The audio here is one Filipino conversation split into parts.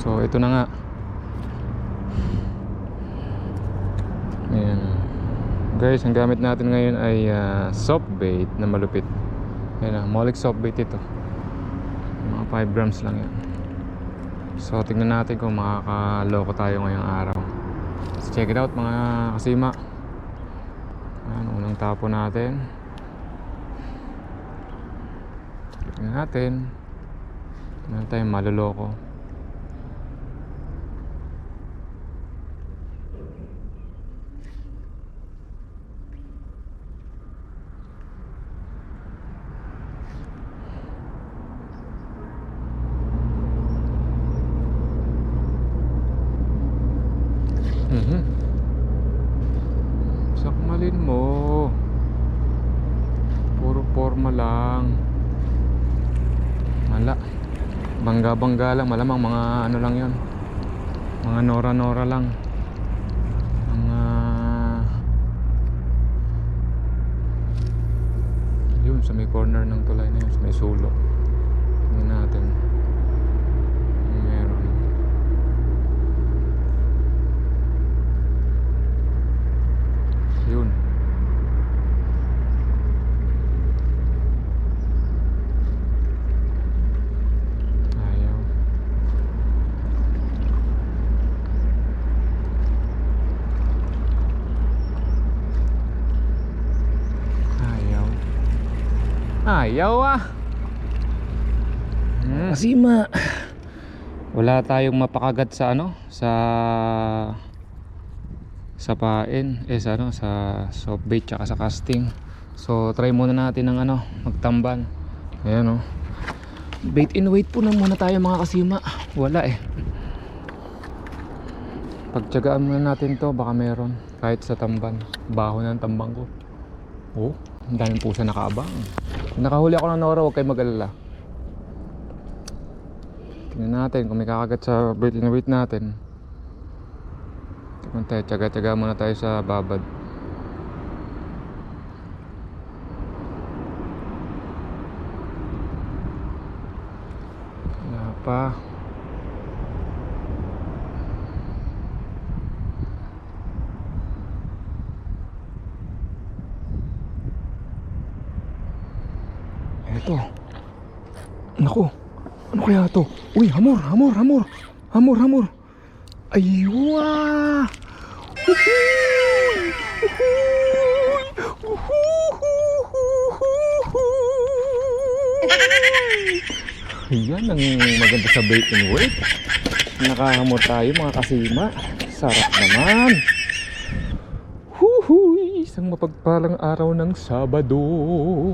So ito na nga. Ayan. Guys, ang gamit natin ngayon ay ah, soft bait na malupit. Ayan na, Molik soft bait ito. Mga 5 grams lang yan. So tingnan natin kung makakaloko tayo ngayong araw. Let's check it out mga kasima. Ayan, unang tapo natin. Tingnan natin. Tingnan tayo maluloko. Mhm. Sakmalin mo. Puro forma lang. Mala. Bangga-bangga lang. Malamang mga ano lang yon Mga nora-nora lang. Mga... Yun, sa may corner ng tulay na yun. Sa may sulo. Tingnan natin. Meron. Yun. Ayaw. Ayaw. Ayaw ah. Hmm. Kasima. Wala tayong mapakagat sa ano, sa sa pain, eh sa ano, sa soft bait tsaka sa casting. So try muna natin ng ano, magtamban. Ayan oh. Bait in wait po na muna tayo mga kasima. Wala eh. Pagtyagaan muna natin to, baka meron. Kahit sa tamban. Baho na ang tambang ko. Oh, ang daming pusa nakaabang. Nakahuli ako ng Nora, huwag kayo mag-alala. Tingnan natin kung may kakagat sa bait in wait natin. Tingnan tayo, tsaga-tsaga muna tayo sa babad. Wala pa. Ito. Naku. Ano kaya to? Uy, hamor, hamor, hamor. Hamor, hamor. Aywa! Uhuy! Uhuy! Uhuhuhuhuy! Yan ang maganda sa bait and wait. Nakahamor tayo mga kasima. Sarap naman. Huhuy! Isang mapagpalang araw ng Sabado,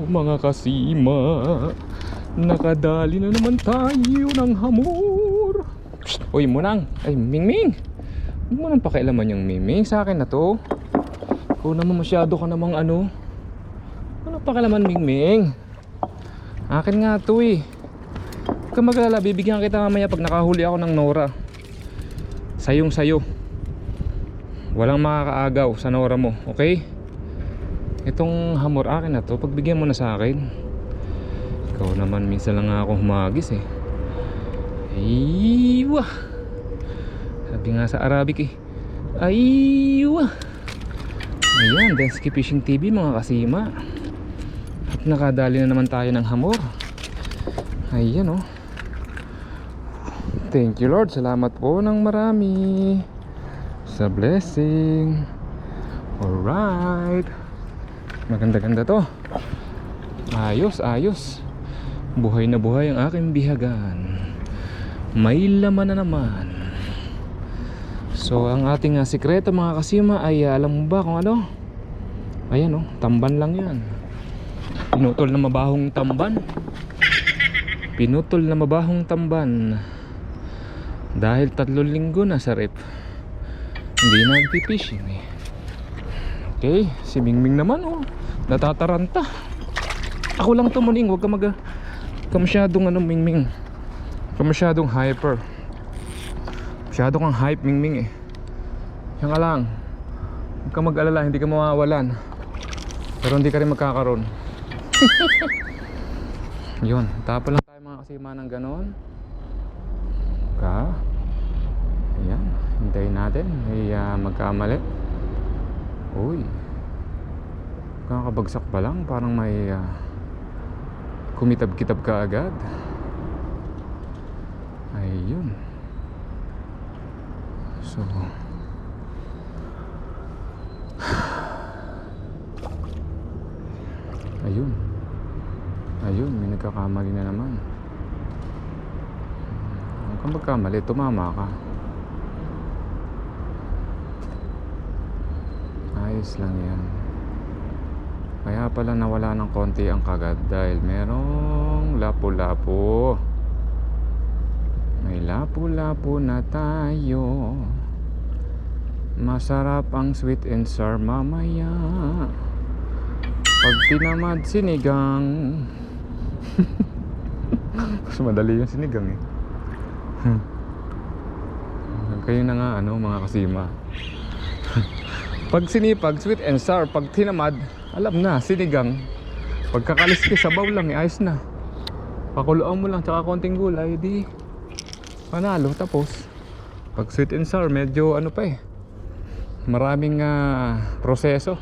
mga kasima. Nakadali na naman tayo ng hamor. Psst! Uy, Munang! Ay, Mingming! Huwag mo nang pakialaman yung Mingming. Sa akin na to. Ikaw naman masyado ka namang ano. Ano pakialaman, Mingming? Akin nga to eh. Huwag ka magalala. Bibigyan kita mamaya pag nakahuli ako ng Nora. Sayong sayo. Walang makakaagaw sa Nora mo. Okay? Itong hamor akin na to. Pagbigyan mo na sa akin. Ikaw naman minsan lang ako humagis eh. Aywa. Sabi nga sa Arabic eh. Aywa. Ayan, Densky Fishing TV mga kasima. At nakadali na naman tayo ng hamor. Ayan oh. Thank you Lord. Salamat po ng marami sa blessing. Alright. Maganda-ganda to. Ayos, ayos. Buhay na buhay ang aking bihagan. May laman na naman. So, ang ating uh, sikreto mga kasima ay ah, alam mo ba kung ano? Ayan oh, tamban lang yan. Pinutol na mabahong tamban. Pinutol na mabahong tamban. Dahil tatlong linggo na sa rep. Hindi na nagpipishing eh. Okay, si Mingming naman oh. Natataranta. Ako lang tumuling, huwag ka mag ka masyadong ano Mingming. Ka masyadong hyper. Masyado kang hype Mingming eh. Yan ka lang. Huwag ka mag-alala, hindi ka mawawalan. Pero hindi ka rin magkakaroon. Yun, tapo lang tayo mga kasima ng ganon. Ka. Hintayin natin. May ah, magkamali. Uy. Kakabagsak pa lang. Parang may ah, kumitab-kitab ka agad. Ayun. So, ayun. Ayun, may nagkakamali na naman. Huwag kang magkamali, tumama ka. Ayos lang yan. Kaya pala nawala ng konti ang kagad dahil merong lapu-lapu. May lapu-lapu na tayo. Masarap ang sweet and sour mamaya. Pag tinamad sinigang. Mas madali yung sinigang eh. Kayo na nga ano mga kasima. Pag sinipag, sweet and sour. Pag tinamad, alam na, sinigang. Pagkakalis ka, sabaw lang eh, ayos na. Pakuluan mo lang, tsaka konting gulay, di panalo, tapos. Pag sweet and sour, medyo ano pa eh. Maraming ah, proseso.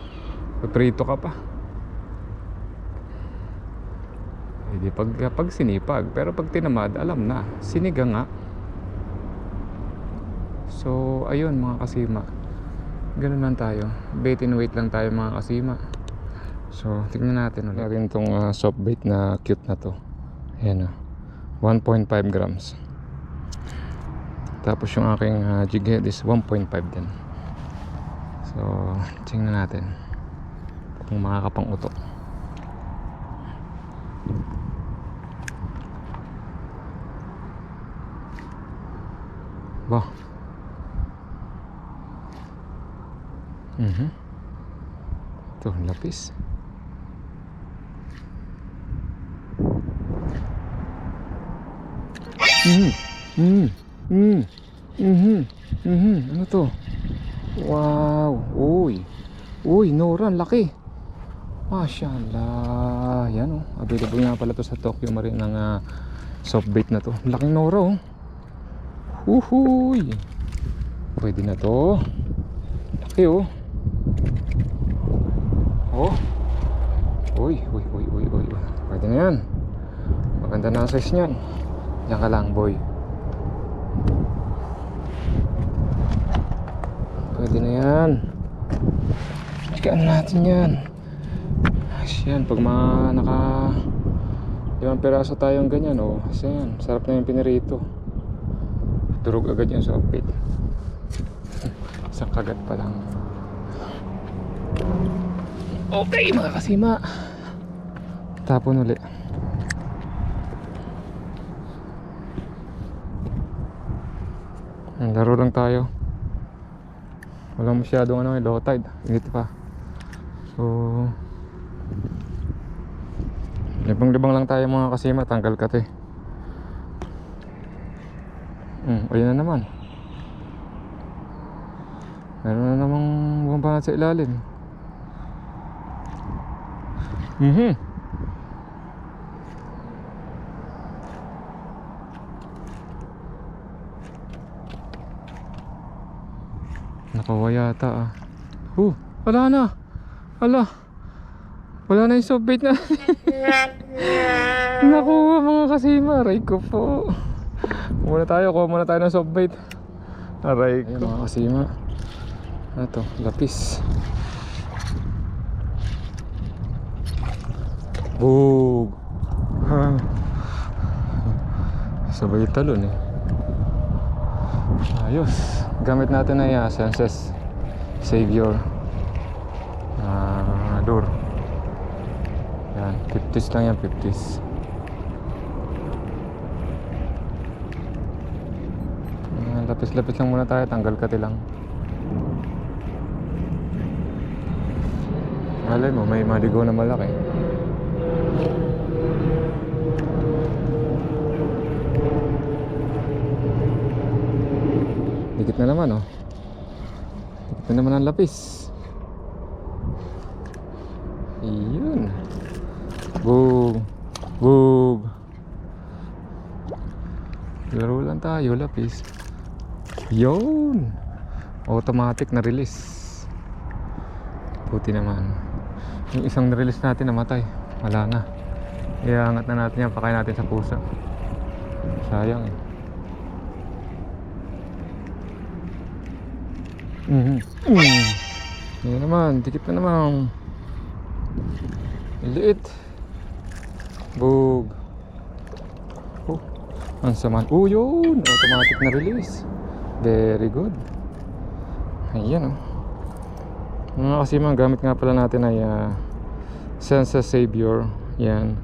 Prito ka pa. Hindi pag, pag sinipag. Pero pag tinamad, alam na. Sinigang nga. So, ayun mga kasima. Ganun lang tayo. Bait and wait lang tayo mga kasima. So, tignan natin ulit. Natin itong uh, soft bait na cute na to. Ayan o. 1.5 grams. Tapos yung aking uh, jig head is 1.5 din. So, tingnan natin. Kung makakapang utok. Ba. Mhm. Ito, lapis. Mhm. Mhm. Mhm. Mhm. Mhm. Ano to? Wow. Uy. Uy, Nora, ang laki. Mashallah. Yan oh. Available nga pala to sa Tokyo Marine ng ah, soft bait na to. Laking Nora oh. Uhuy. Pwede na to. Laki. Oh. Uy, uy, uy, uy, uy. Pwede na yan. Maganda na ang size niyan. Diyan ka lang, boy. Pwede na yan. Chikaan natin yan. Yan. Pag mga naka limang peraso tayong ganyan, oh. Kasi yan. Sarap na yung pinirito. Durog agad yung sa update. Isang kagat pa lang. Okay mga kasima. Tapon uli. Ang Laro lang tayo. Walang masyadong ano, low tide. Init pa. So, libang-libang lang tayo mga kasima. Tanggal ka eh. Hmm, ayun na naman. Meron na namang bumaba sa ilalim. Mhm. Nakawa yata ah. Oh, wala na. Ala. Wala na yung softbait na. Nakuha mga kasima. Aray ko po. Muna tayo. Kuha muna tayo ng softbait. Aray ko. mga kasima. Ano to? Lapis. Bug. Ha. Sabay talon eh. Ayos. Gamit natin na uh, Senses Savior ah door. Yan, 50s lang yan, 50s. Ah, Lapis-lapis lang muna tayo, tanggal kati lang. Malay mo, may maligaw na malaki. Dikit na naman oh. Dikit na naman ang lapis. Iyon. Boom. Boom. Laro lang tayo, lapis. Yun. automatic na release buti naman yung isang na-release natin namatay wala na iangat na natin yan pakain natin sa pusa sayang eh Mhm. Mm. Yan naman, dikit na naman. Liit. Bug. Oh, ang saman. Oh, yun. Automatic na release. Very good. Ayan oh. Mga kasi mga gamit nga pala natin ay uh, Sensa Savior. Yan.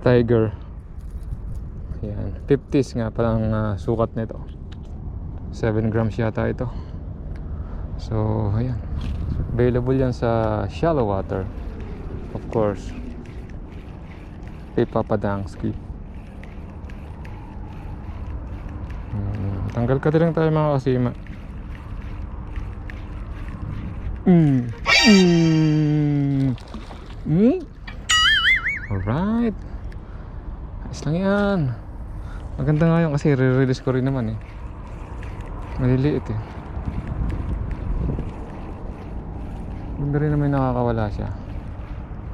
Tiger. Yan. 50s nga palang uh, sukat nito. 7 grams yata ito. So, ayan. Available yan sa shallow water. Of course. Kay Papa Dangsky. Hmm, tanggal ka lang tayo mga kasima. Mm. Mm. Mm. Alright. Ayos lang yan. Maganda nga yun kasi re-release ko rin naman eh. Maliliit eh. Ganda rin naman nakakawala siya.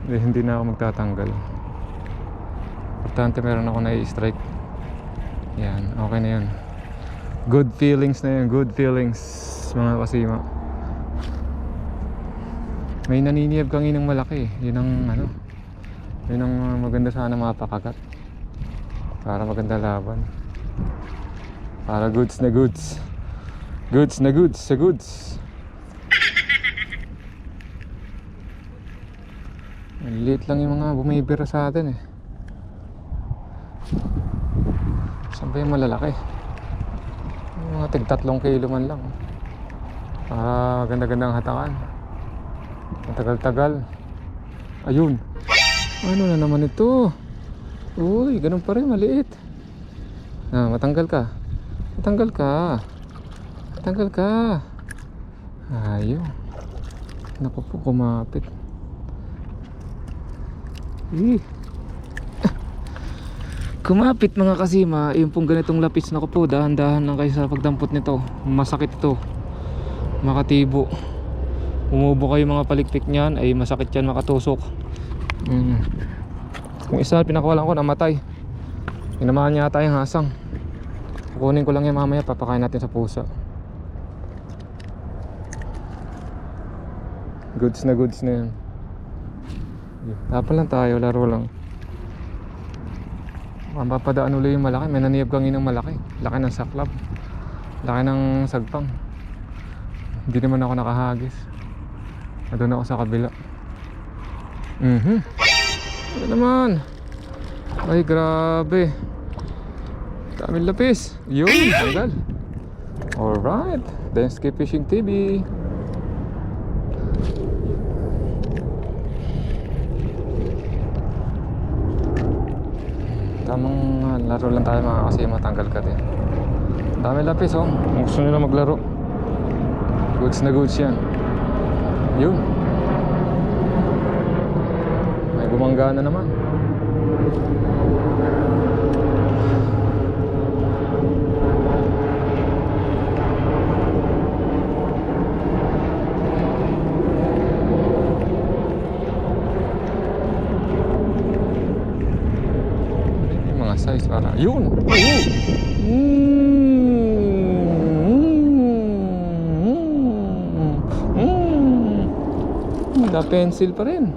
Hindi, hindi na ako magtatanggal. Importante meron ako na-strike. Yan, okay na yun. Good feelings na yun, good feelings mga kasima. May naniniyab kang inang malaki. Yun ang ano. Yun ang maganda sana mapakagat. Para maganda laban. Para goods na goods. Goods na goods sa goods. Ang liit lang yung mga bumibira sa atin eh. Saan ba yung malalaki? Yung mga tig tatlong kilo man lang. Para ganda-gandang hatakan. Matagal-tagal. Ayun. Ano na naman ito? Uy, ganun pa rin, maliit. Ah, matanggal ka. Matanggal ka. Matanggal ka. Ayun. Naku po, kumapit. Kumapit mga kasima, yung pong ganitong lapis na po, dahan-dahan lang kayo sa pagdampot nito. Masakit ito. Makatibo. Umubo kayo mga palikpik niyan, ay masakit yan makatusok. Mm. Kung isa pinakawalan ko, namatay. Pinamaan niya ata yung hasang. Kukunin ko lang yan mamaya, papakain natin sa pusa. Goods na goods na yan. Tapon lang tayo, laro lang. Mapapadaan ulit yung malaki. May naniyab kang inang malaki. Laki ng saklap. Laki ng sagpang. Hindi naman ako nakahagis. Doon ako sa kabila. Mhm. Ano naman? Ay, grabe. Daming lapis. Yun, tanggal. Alright. Densky Fishing TV. Uh, laro lang tayo mga kasi matanggal ka din. Dami lapis oh. Gusto nila maglaro. Goods na goods yan. Yun. May bumangga na naman. Size para. Yun! Oo! Da pencil pa rin.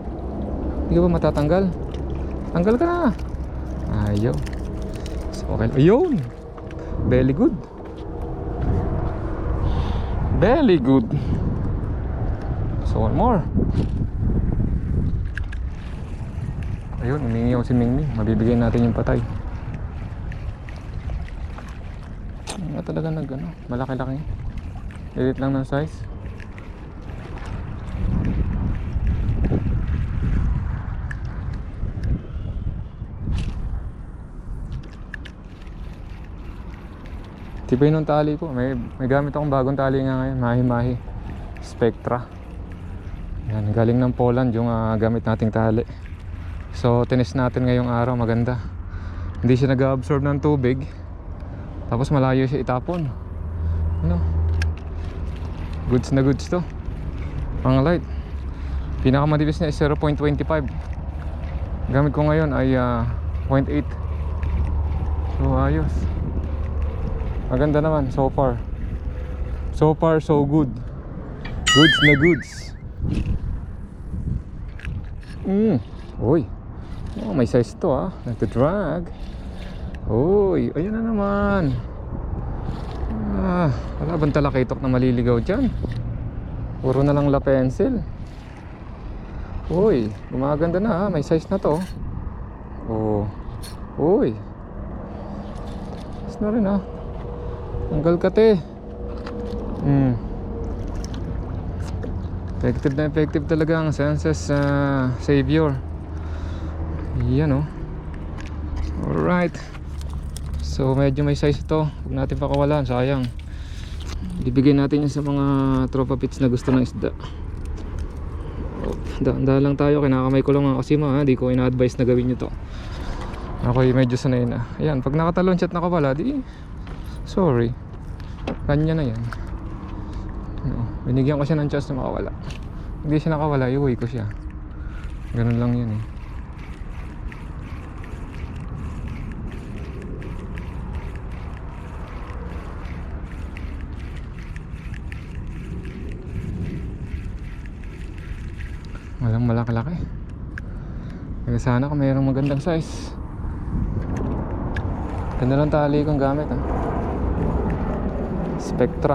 Hindi ka ba matatanggal? Tanggal ka na. Ayaw. So, okay. Ayun! Very good. Very good. So, one more. Ayun, umingiyaw si Mingming. Mabibigay natin yung patay. Nga talaga nag ano, malaki-laki. Lilit lang ng size. Tibay nung tali ko. May, may gamit akong bagong tali nga ngayon. Mahi-mahi. Spectra. Yan, galing ng Poland yung ah, gamit nating tali. So, tinis natin ngayong araw. Maganda. Hindi siya nag-absorb ng tubig. Tapos malayo siya itapon. Ano? Goods na goods to. Pang light. Pinakamadipis niya is 0.25. Gamit ko ngayon ay ah, 0.8. So ayos. Maganda naman so far. So far so good. Goods na goods. Mm. Uy. Oh, may size to ah. Nagda-drag. Uy, ayun na naman. Ah, wala bang talakitok na maliligaw dyan? Puro na lang la pencil. Uy, gumaganda na ha. May size na to. Oh. Uy. Size na rin ha. Tanggal ka te. Hmm. Effective na effective talaga ang senses uh, savior. Yan oh. Alright. So medyo may size ito. Huwag natin pakawalan, sayang. Ibigay natin yan sa mga tropa pits na gusto ng isda. Daan-daan lang tayo, kinakamay ko lang ang kasima ha. Di ko ina-advise na gawin nyo to. Ako medyo sanay na. Ayan, pag nakatalon chat na kabala, di sorry. Kanya na yan. No, binigyan ko siya ng chance na makawala. Hindi siya nakawala, iuwi ko siya. Ganun lang yun eh. Walang malaki-laki. Kaya sana kung mayroong magandang size. Ganda lang tali kong gamit ah. Spectra.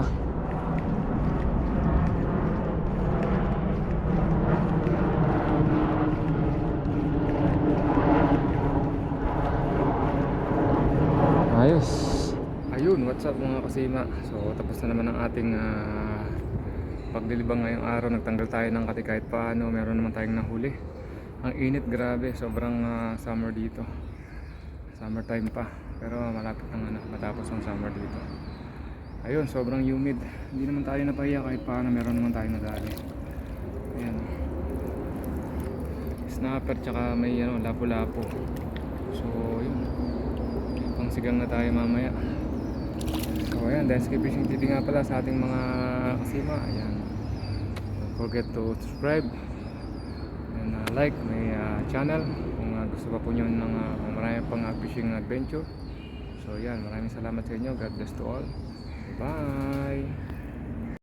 Ayos. Ayun, what's up mga kasima? So, tapos na naman ang ating ah, paglilibang ngayong araw. Nagtanggal tayo ng kati kahit paano. Meron naman tayong nahuli. Ang init, grabe. Sobrang ah, summer dito. Summertime pa. Pero malapit nang ano, matapos ang summer dito. Ayun, sobrang humid. Hindi naman tayo napahiya kahit paano. Meron naman tayong nadali. Ayan. Snapper tsaka may ano, lapo-lapo. So, yun. Pang sigang na tayo mamaya. So, ayan. Densky Fishing TV nga pala sa ating mga kasima. Ayan. Forget to subscribe and uh, like my uh, channel kung uh, gusto pa po nyo ng uh, kung marami pang fishing adventure. So, yan. Maraming salamat sa inyo. God bless to all. Bye!